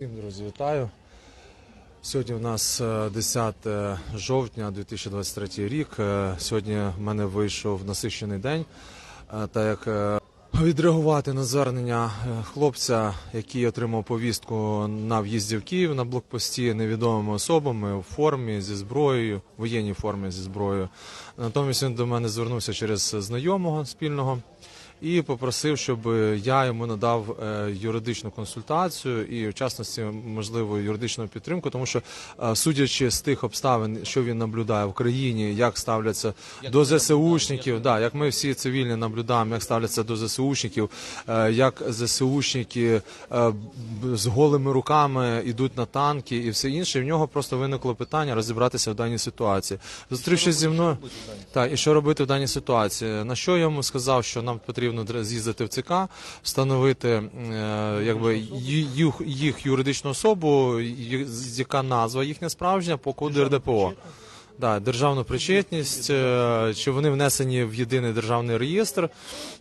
Всім, друзі, вітаю. Сьогодні у нас е, 10 жовтня 2023 рік. Е, Сьогодні в мене вийшов насичений день, е, так як е, відреагувати на звернення е, хлопця, який отримав повістку на в'їзді в Київ на блокпості невідомими особами у формі зі зброєю, воєнній формі зі зброєю. Натомість він до мене звернувся через знайомого спільного і попросив, щоб я йому надав е, юридичну консультацію і, в частності, можливо, юридичну підтримку, тому що, е, судячи з тих обставин, що він наблюдає в країні, як ставляться до ЗСУшників, да, як ми всі цивільні наблюдаємо, як ставляться до ЗСУшників, е, як ЗСУшники з голими руками йдуть на танки і все інше. І в нього просто виникло питання розібратися в даній ситуації. Зустрівшись зі мною. Так, і що робити в даній ситуації? На що я йому сказав, що нам потрібно др- з'їздити в ЦК, встановити е, якби їх, їх юридичну особу, яка назва їхня справжня по коду РДПО. Да, державну причетність, е, чи вони внесені в єдиний державний реєстр.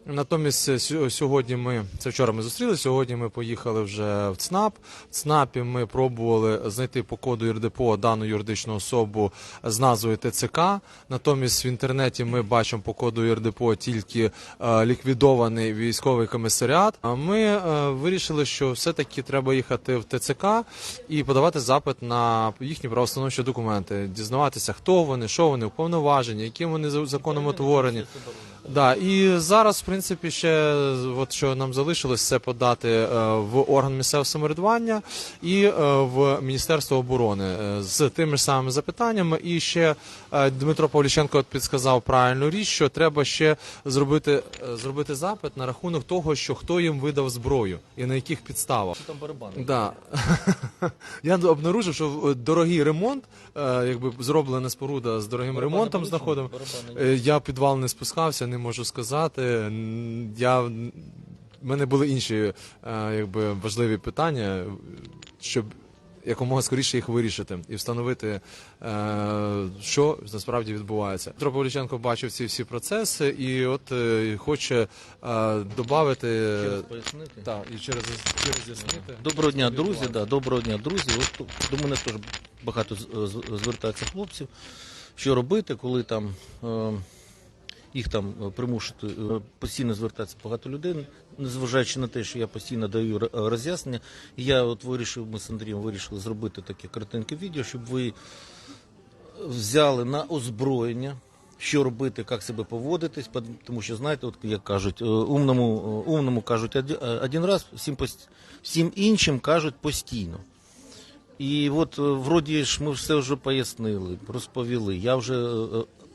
Натомість е, сьогодні ми це вчора ми зустрілися. Сьогодні ми поїхали вже в ЦНАП. В ЦНАПі ми пробували знайти по коду РДПО дану юридичну особу з назвою ТЦК. Натомість в інтернеті ми бачимо по коду РДПО тільки е, ліквідований військовий комісаріат. А ми вирішили, що все-таки треба їхати в ТЦК і подавати запит на їхні правоустановчі документи, дізнаватися, хто вони, що вони, уповноважені, яким вони за- законом утворені. Да, і зараз, в принципі, ще от що нам залишилось, це подати е, в орган місцевого самоврядування і е, в Міністерство оборони е, з тими ж самими запитаннями. І ще е, Дмитро Павліченко підсказав правильну річ, що треба ще зробити, е, зробити запит на рахунок того, що хто їм видав зброю і на яких підставах. Там барабан. Да. Я обнаружив, що дорогий ремонт, е, якби зроблена споруда з дорогим ремонтом знаходимо. Е, Я підвал не спускався, не можу сказати. Я в мене були інші е, якби важливі питання, щоб якомога скоріше їх вирішити і встановити, е, що насправді відбувається. Петро Павліченко бачив ці всі процеси і от е, хоче додати пояснити. так, і через через з'яснити. Доброго дня, друзі. Да, доброго дня, друзі. От до мене теж багато звертається хлопців. Що робити, коли там е, їх там е, примушувати е, постійно звертається багато людей, незважаючи на те, що я постійно даю е, роз'яснення. Я от вирішив, ми з Андрієм вирішили зробити таке коротеньке відео, щоб ви взяли на озброєння. Що робити, як себе поводитись, тому що знаєте, от як кажуть, умному, умному кажуть один раз, всім, всім іншим кажуть постійно. І от вроді ж ми все вже пояснили, розповіли. Я вже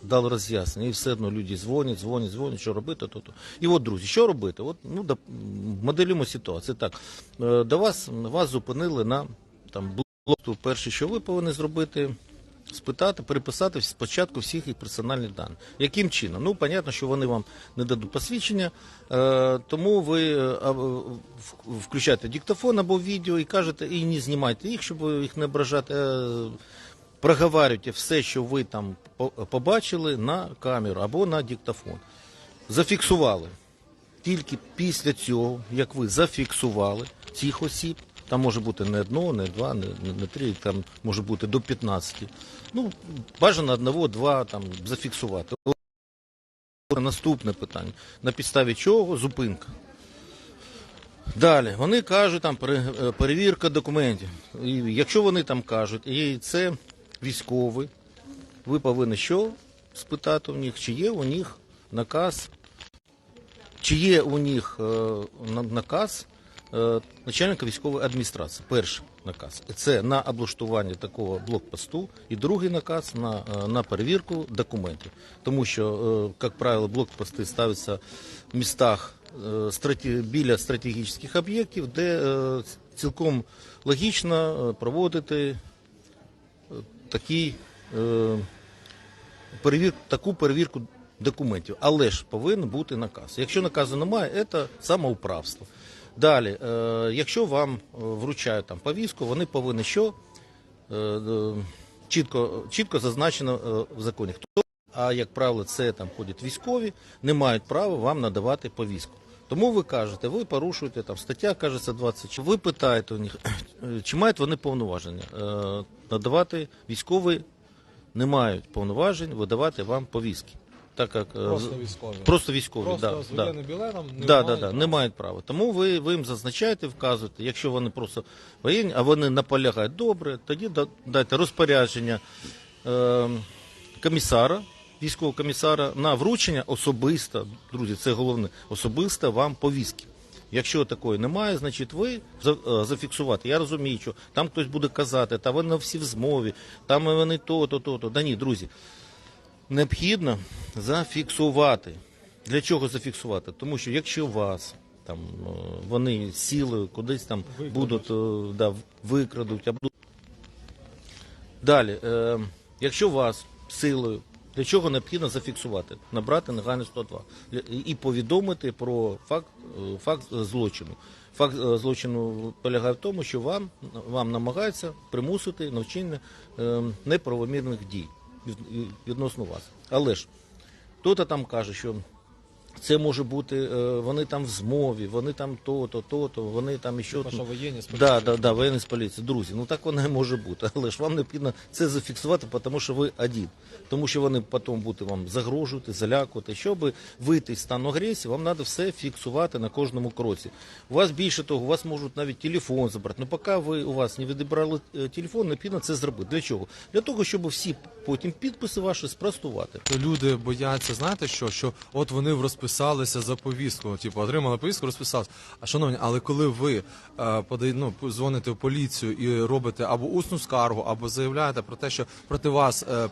дав роз'яснення, і все одно люди дзвонять, дзвонять, дзвонять, що робити, то то. І от, друзі, що робити? От, ну, да, моделюємо ситуацію. Так, е, до вас, вас зупинили на там блоку. Перше, що ви повинні зробити, спитати, переписати спочатку всіх їх персональних даних. Яким чином? Ну, понятно, що вони вам не дадуть посвідчення, е, тому ви е, включаєте диктофон або відео і кажете, і не знімайте їх, щоб їх не ображати. Проговарюйте все, що ви там побачили на камеру або на диктофон. Зафіксували. Тільки після цього, як ви зафіксували цих осіб, там може бути не одно, не два, не, не, три, там може бути до 15. Ну, бажано одного, два там зафіксувати. Наступне питання. На підставі чого зупинка? Далі, вони кажуть, там перевірка документів. І якщо вони там кажуть, і це військовий, ви повинні що спитати у них, чи є у них наказ чи є у них е, наказ е, начальника військової адміністрації? Перший наказ це на облаштування такого блокпосту, і другий наказ на, е, на перевірку документів. Тому що, як правило, блокпости ставляться в містах біля стратегічних об'єктів, де цілком логічно проводити такий. е, перевір, таку перевірку документів. Але ж повинен бути наказ. Якщо наказу немає, це самоуправство. Далі, е, якщо вам е, вручають там повістку, вони повинні що? Е, е, чітко, чітко зазначено е, в законі. Хто, а як правило, це там ходять військові, не мають права вам надавати повістку. Тому ви кажете, ви порушуєте там стаття, кажеться 20. Ви питаєте у них, чи мають вони повноваження е, надавати військові не мають повноважень видавати вам повістки. Так як е, з- військові. просто військові, Просто да, да. білетом не Да, мають да, да, права. не мають права. Тому ви, ви їм зазначаєте, вказуєте, якщо вони просто воєнні, а вони наполягають добре, тоді дайте розпорядження е, комісара, військового комісара на вручення особисто, друзі, це головне, особисто вам повістки. Якщо такої немає, значить ви е, зафіксувати. Я розумію, що там хтось буде казати, та вони всі в змові, там вони то, то, то, то. Да ні, друзі, необхідно зафіксувати. Для чого зафіксувати? Тому що якщо вас там е, вони сілою кудись там будуть е, да, викрадуть, або далі, е, якщо вас силою, для чого необхідно зафіксувати, набрати негайно 102 і- повідомити про факт, е, факт е, злочину. Факт е, злочину полягає в тому, що вам, вам намагаються примусити навчання неправомірних дій відносно вас. Але ж хто-то там каже, що це може бути, е, вони там в змові, вони там то-то, то-то, вони там і що. Що воєнні з Да, да, да, воєнний з поліції. Друзі, ну так воно і може бути. Але ж вам необхідно це зафіксувати, тому що ви один. Тому що вони потім будуть вам загрожувати, залякувати. Щоб вийти з стану агресії, вам треба все фіксувати на кожному кроці. У вас більше того, у вас можуть навіть телефон забрати. Ну поки ви у вас не відібрали е, телефон, необхідно це зробити. Для чого? Для того, щоб всі потім підписи ваші спростувати. Люди бояться, знаєте що? Що от вони розписалися за повістку, типу, отримали повістку, розписалися. А шановні, але коли ви е, подай, ну, дзвоните в поліцію і робите або усну скаргу, або заявляєте про те, що проти вас е,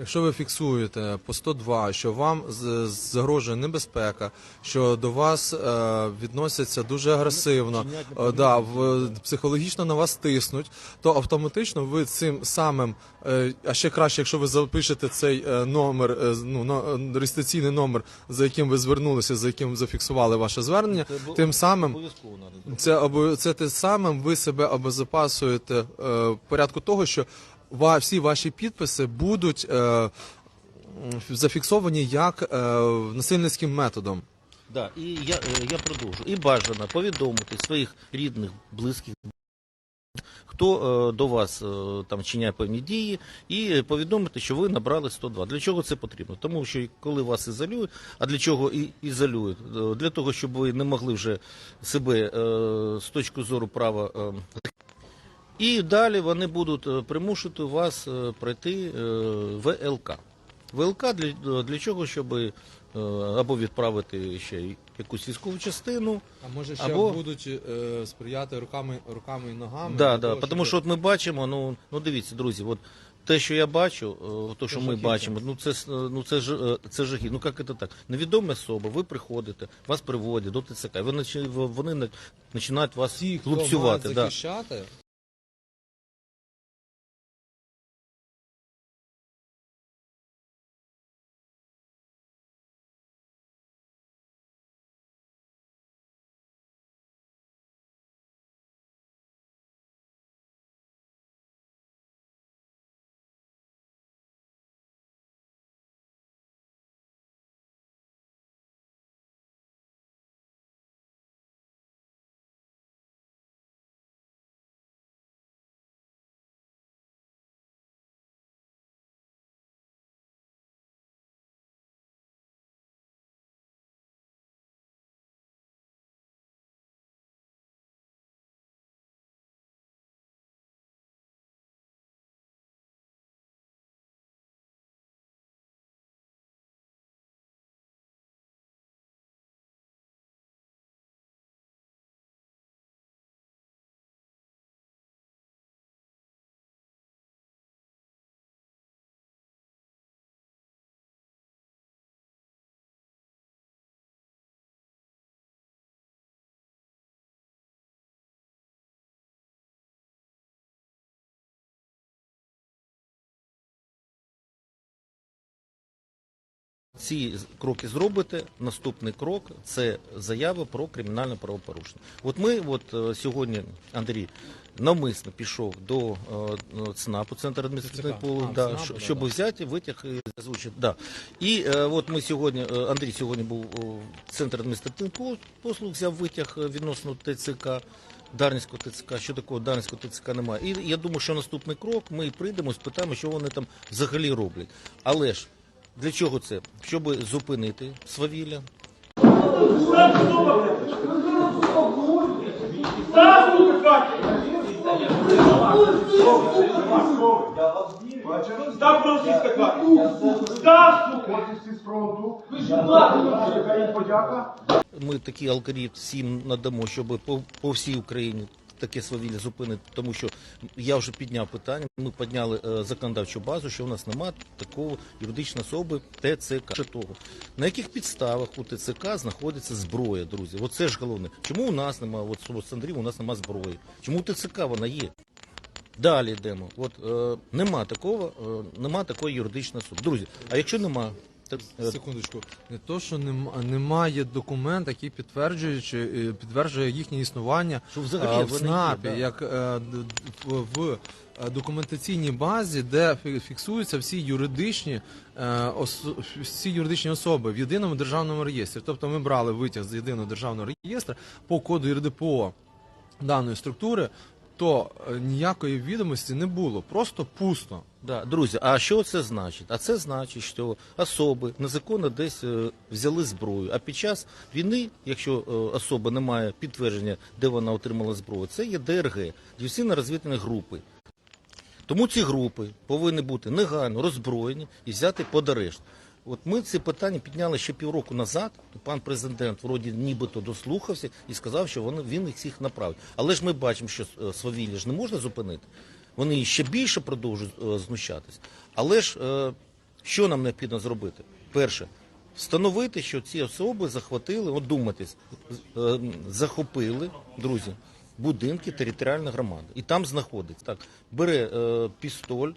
Якщо ви фіксуєте по 102, що вам загрожує небезпека, що до вас е, відносяться дуже агресивно, е, да, в, психологічно на вас тиснуть, то автоматично ви цим самим, е, а ще краще, якщо ви запишете цей номер, ну, реєстраційний номер, за яким ви звернулися, за яким зафіксували ваше звернення, тим самим це це тим самим ви себе обезопасуєте в порядку того, що всі ваші підписи будуть е, зафіксовані як е, насильницьким методом. Да, і я, е, я продовжу. І бажано повідомити своїх рідних, близьких, хто е, до вас е, там чиняє певні дії, і повідомити, що ви набрали 102. Для чого це потрібно? Тому що коли вас ізолюють, а для чого і ізолюють? Для того, щоб ви не могли вже себе е, з точки зору права. е, і далі вони будуть е, примушувати вас е, пройти е, ВЛК. ВЛК для, для чого, щоб або відправити ще якусь військову частину. А може ще Або- будуть е, сприяти руками, руками і ногами? Да, да, тому що от ми бачимо, ну, ну дивіться, друзі, от те, що я бачу, то, що ми жахіття. бачимо, ну це, ну, це, ж, це жахи. Ну як це так? Невідомі особи, ви приходите, вас приводять до ТЦК, вони на- починають вас ті, хто глупцювати. мають Да. Ці кроки зробите, наступний крок це заява про кримінальне правопорушення. От ми, от е, сьогодні, Андрій, навмисно пішов до е, ЦНАПу, Центр адміністративних ЦК. послуг, да, щоб да. взяти витяг і озвучити. Да. І е, от ми сьогодні, Андрій сьогодні був в Центр адміністративних по- послуг, взяв витяг відносно ТЦК. Дарницького ТЦК, що такого Дарницького ТЦК немає. І я думаю, що наступний крок ми прийдемо, спитаємо, що вони там взагалі роблять. Але ж для чого це? Щоб зупинити свавілля, Став! Став сука! З фронту. Ми такі алгоритм всім надамо, щоб по, по всій Україні таке свавілля зупинити, тому що я вже підняв питання. Ми підняли е, законодавчу базу, що в нас немає такого юридичної особи ТЦК. Того, на яких підставах у ТЦК знаходиться зброя, друзі? Оце ж головне. Чому у нас немає, от з Андрієм у нас немає зброї? Чому у ТЦК вона є? Далі йдемо. От е, нема такого, е, нема такої юридичної особи. Друзі, а якщо нема, е, Секундочку, не то, що нем- немає документа, який підтверджує, чи, е, підтверджує їхнє існування Що взагалі е, в вони є, СНАПі, да. як е, в, документаційній базі, де фіксуються всі юридичні е, ос- всі юридичні особи в єдиному державному реєстрі. Тобто ми брали витяг з єдиного державного реєстру по коду ЄРДПО даної структури, то ніякої відомості не було, просто пусто. Да, друзі, а що це значить? А це значить, що особи незаконно десь е, взяли зброю. А під час війни, якщо е, особа не має підтвердження, де вона отримала зброю, це є ДРГ, диверсійно розвідувальні групи. Тому ці групи повинні бути негайно роззброєні і взяти під арешт. От ми ці питання підняли ще півроку назад. Пан президент вроді нібито дослухався і сказав, що вони, він їх всіх направить. Але ж ми бачимо, що е, свавілля ж не можна зупинити. Вони ще більше продовжують е, знущатись. Але ж е, що нам необхідно зробити? Перше, встановити, що ці особи захватили, от думайтесь, е, захопили, друзі, будинки територіальної громади. І там знаходиться. Так, бере пістоль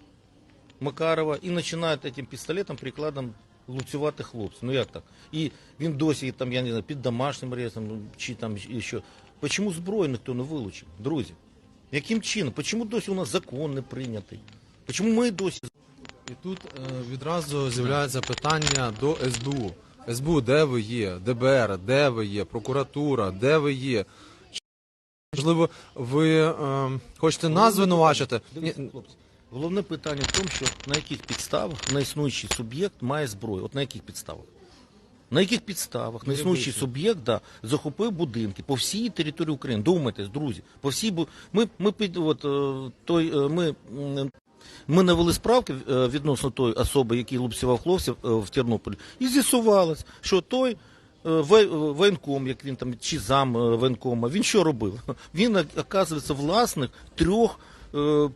Макарова і починає цим пістолетом, прикладом луцювати хлопців. Ну як так? І він досі там, я не знаю, під домашнім арестом чи там що. Чому зброю ніхто не вилучив? Друзі, яким чином? Чому досі у нас закон не прийнятий? Чому ми досі І тут е, відразу з'являється питання до СБУ. СБУ, де ви є? ДБР, де ви є? Прокуратура, де ви є? Чи, Можливо, ви е, хочете нас звинувачити? Дивіться, хлопці. Головне питання в тому, що на яких підставах неіснуючий суб'єкт має зброю. От на яких підставах? На яких підставах неіснуючий суб'єкт да, захопив будинки по всій території України. Думайтесь, друзі, по всій бу... ми, ми під от е, той е, ми. Ми навели справки е, відносно тої особи, який лупцював хлопців в Тернополі, і з'ясувалось, що той воєнком, як він там чи зам воєнкома, він що робив? Він оказується власник трьох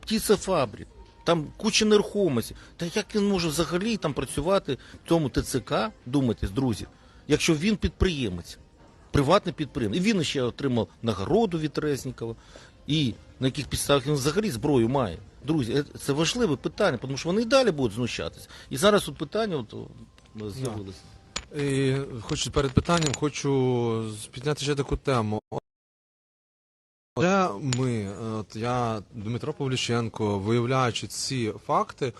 птицефабрик. Там куча нерухомості. Та як він може взагалі там працювати в цьому ТЦК, думайте, друзі, якщо він підприємець, приватний підприємець, і він ще отримав нагороду від Резнікова, і на яких підставах він взагалі зброю має. Друзі, е, це важливе питання, тому що вони і далі будуть знущатися. І зараз тут питання от, о, з'явилося. І хочу перед питанням хочу підняти ще таку тему. Де ми, от я, Дмитро Павлюченко, виявляючи ці факти,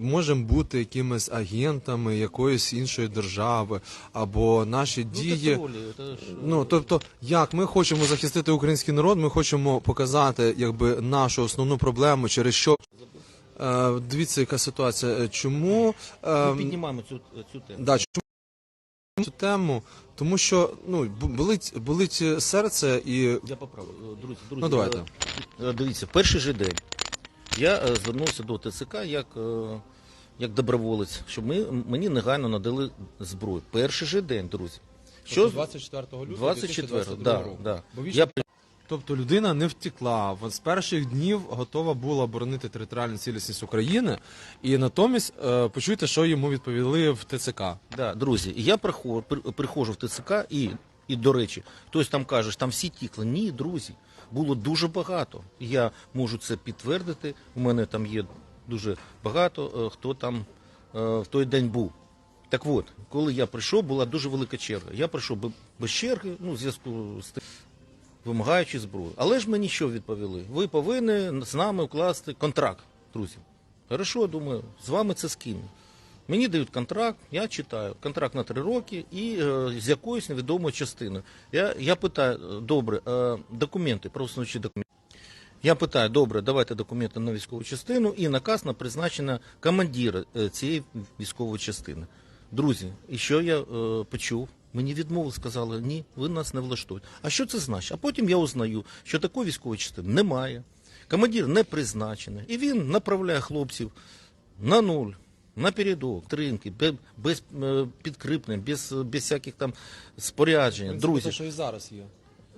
можемо бути якимись агентами якоїсь іншої держави, або наші дії. Ну, це ж, Ну тобто, як ми хочемо захистити український народ, ми хочемо показати якби нашу основну проблему, через що е, дивіться, яка ситуація. Е, Чому ми піднімаємо цю, цю тему. да, чому цю тему? Тому що ну болить, болить серце і Я поправлю. Е, Друзі, друзі, Ну, давайте. е, е, Дивіться, перший же день я звернувся до ТЦК як, як доброволець, щоб ми, мені негайно надали зброю. Перший же день, друзі. Що 24 лютого 24 да, да. Бо Я Тобто людина не втекла, з перших днів готова була боронити територіальну цілісність України, і натомість е, почуйте, що йому відповіли в ТЦК. Да, друзі, я приходжу в ТЦК і, і до речі, хтось там каже, що там всі тікли. Ні, друзі, було дуже багато. Я можу це підтвердити. У мене там є дуже багато, е, хто там е, в той день був. Так от, коли я прийшов, була дуже велика черга. Я прийшов без черги, ну, в зв'язку з тим. Вимагаючи зброю. Але ж мені що відповіли? Ви повинні з нами укласти контракт, друзі. Хорошо, думаю, з вами це скину. Мені дають контракт, я читаю. Контракт на три роки і е, з якоюсь невідомою частиною. Я, я питаю, добре, е, документи, правоустановчі документи. Я питаю, добре, давайте документи на військову частину і наказ на призначення командира е, цієї військової частини. Друзі, і що я е, почув? Мені відмовили, сказали, ні, ви нас не влаштуєте. А що це значить? А потім я узнаю, що такої військової частини немає. Командир не призначений. І він направляє хлопців на нуль, на передок, тринки, без, без підкріплень, без, без всяких там споряджень. Друзі, що і зараз є.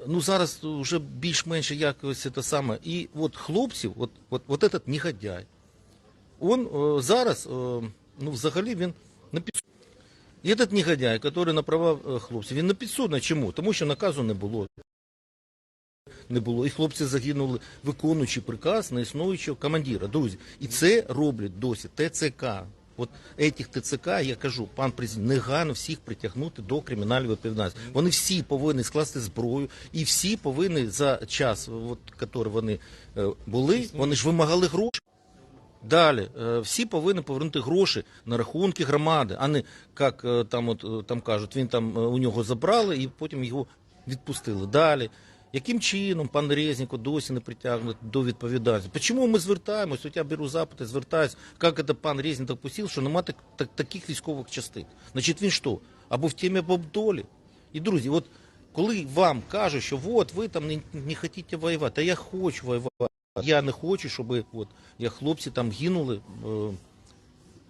ну зараз вже більш-менш якось це саме. І от хлопців, от, от, от этот негодяй, он е, зараз, е, ну взагалі він на підсудний. І этот негодяй, який направив е, хлопців, він на підсудний. Чому? Тому що наказу не було. Не було. І хлопці загинули, виконуючи приказ на існуючого командира. Друзі, і це роблять досі ТЦК. От етих ТЦК, я кажу, пан президент, негайно всіх притягнути до кримінальної відповідальності. Вони всі повинні скласти зброю, і всі повинні за час, от, який вони е, були, вони ж вимагали гроші. Далі, е, всі повинні повернути гроші на рахунки громади, а не як е, там, от, е, там кажуть, він там у нього забрали і потім його відпустили. Далі. Яким чином пан Резніков досі не притягнут до відповідальності? Чому ми звертаємось? От я беру запити, звертаюсь, як це пан Резніков допустив, що немає так, так, таких військових частин. Значить, він що? Або в темі, або долі. І, друзі, от коли вам кажуть, що от ви там не, не хочете воювати, а я хочу воювати. Я не хочу, щоб от, я хлопці там гинули е,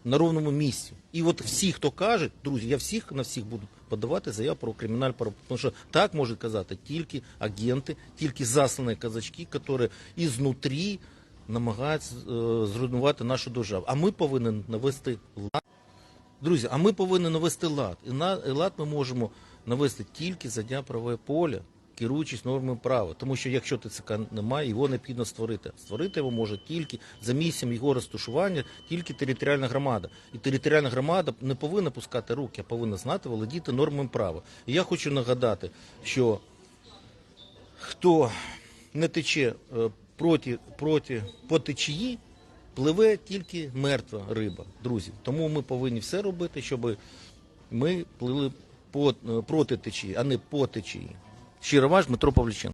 на ровному місці. І от всі, хто каже, друзі, я всіх на всіх буду подавати заяву про кримінальне право. Тому що так можуть казати тільки агенти, тільки заслані казачки, які ізнутрі намагаються е, зруйнувати нашу державу. А ми повинні навести лад. Друзі, а ми повинні навести лад. І на і лад ми можемо навести тільки за дня правове поля, керуючись нормами права. Тому що якщо ТЦК немає, його необхідно створити. Створити його може тільки за місцем його розташування, тільки територіальна громада. І територіальна громада не повинна пускати руки, а повинна знати, володіти нормами права. І я хочу нагадати, що хто не тече е, проти, проти по течії, пливе тільки мертва риба, друзі. Тому ми повинні все робити, щоб ми плили по, е, проти течії, а не по течії. Щиро ваш Дмитро Павліченко.